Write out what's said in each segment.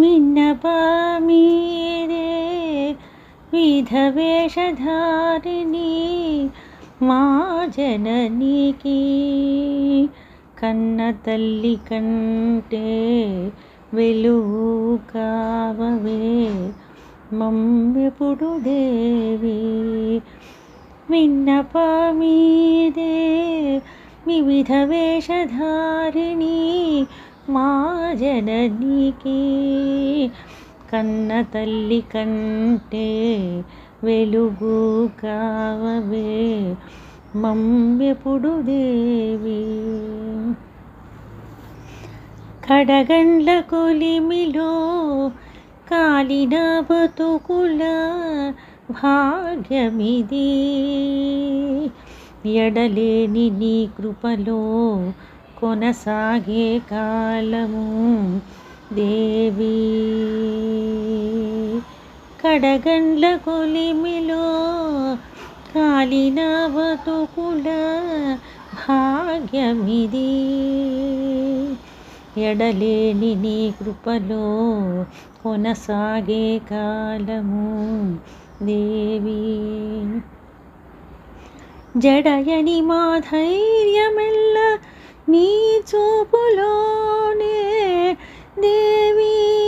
మిన్నపామీరే విధవేషధారిణి మా జననికి. కన్న తల్లి కంటే వెలుగు కావవే మమ్మెప్పుడు దేవి. విన్నపమీదే వివిధ వేషధారిణీ మా జననికి కన్న తల్లి కంటే వెలుగు కావవే. మమ్మెప్పుడు దేవి కడగండ్ల కొలిమిలో కాలిన బతుకుల భాగ్యమిది. ఎడలేని నీ కృపలో కొనసాగే కాలము. దేవి కడగండ్ల కొలిమిలో కాలిన బతుకుల భాగ్యమిది. ఎడలేని నీ కృపలో కొనసాగే కాలము. దేవి జడయని మా ధైర్యమెల్ల నీ చూపులోనే దేవి.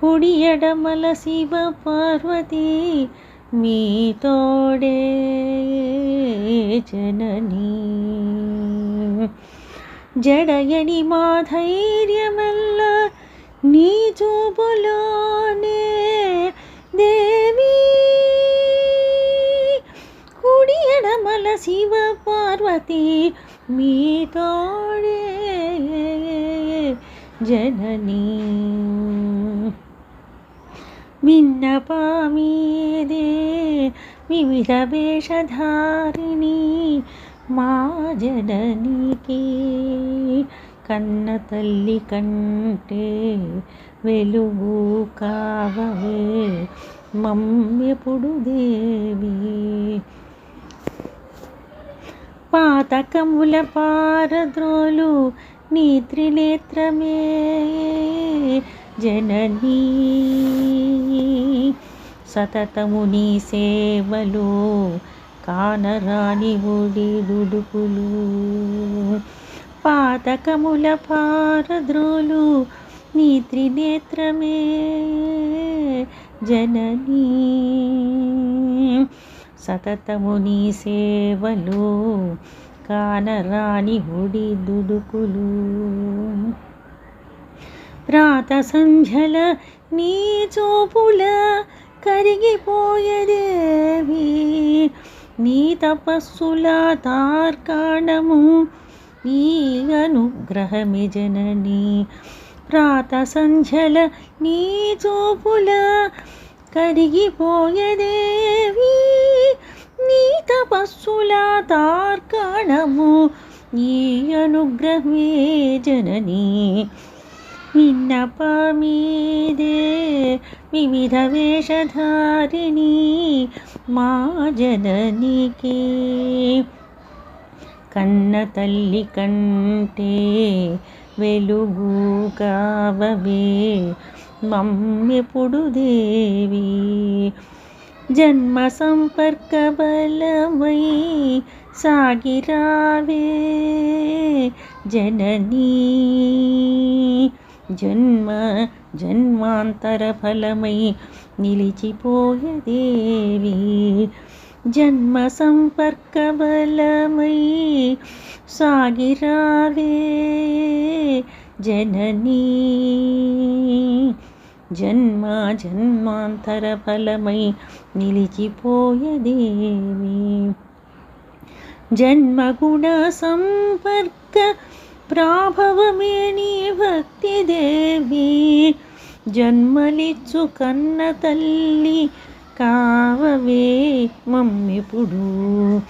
కుడి ఎడమల శివ పార్వతి మీ తోడే జననీ. జడయని మా ధైర్యమల్ల నీ చూపులోనే ఎడమల శివ పార్వతి మీ తోడే జననీ. విన్నపామీదే వివిధ వేషధారిణి మా జననికి. కన్న తల్లి కంటే వెలుగు కావే మమ్మెప్పుడు దేవి. పాతకముల పారద్రోలు నీ త్రినేత్రమే జననీ సతతము నీ సేవలు కానరాని ఒడి దుడుకులు పాతకముల పారద్రోలు నీ త్రినేత్రమే జననీ సతతము నీ సేవలు కానరాని గుడి దుడుకులు. ప్రాత సంధ్యల నీ చూపుల కరిగిపోయేదేవి నీ తపస్సుల తార్కాణము నీ అనుగ్రహమి జనని. ప్రాత సంధ్యల నీ చూపుల కరిగిపోయేదేవి తపస్సుల తార్కణము నీ అనుగ్రహమే జననీ. విన్నపమీదే వివిధ వేషధారిణి మా జననికి. కన్న తల్లి కంటే వెలుగు కావవే మమ్మెప్పుడు దేవి జన్మ సంపర్క బలమై సాగిరావే. జననీ జన్మ జన్మాంతర ఫలమై నిలిచిపోయదేవి. జన్మ సంపర్క బలమై సాగిరావే. జననీ జన్మ జన్మాంతర ఫలమై నిలిచిపోయదేవి జన్మగుణ సంపర్క ప్రాభవమే నీ భక్తి దేవి జన్మలిచ్చు కన్న తల్లి కావవే మమ్మిప్పుడు.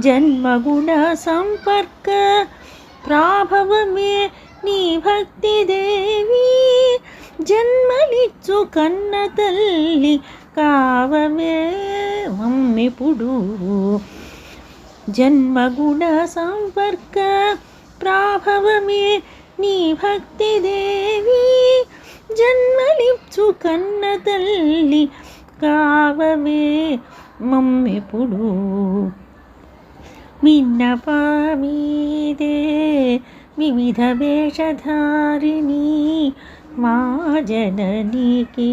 జన్మగుణ సంపర్క ప్రాభవమే నీ భక్తి జన్మనిచ్చు కన్న తల్లి కావమే మమ్మిప్పుడు జన్మగుణ సంపర్క ప్రాభవమే నీ భక్తి దేవి. జన్మలిప్చు కన్న తల్లి కావమే మమ్మెప్పుడు విన్నపామీదే వివిధ వేషధారిణీ మా జననికి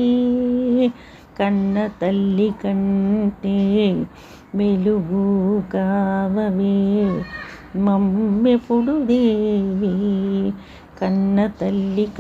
కన్న తల్లి కంటే వెలుగు కావవే. మమ్మెప్పుడు దేవి కన్న తల్లి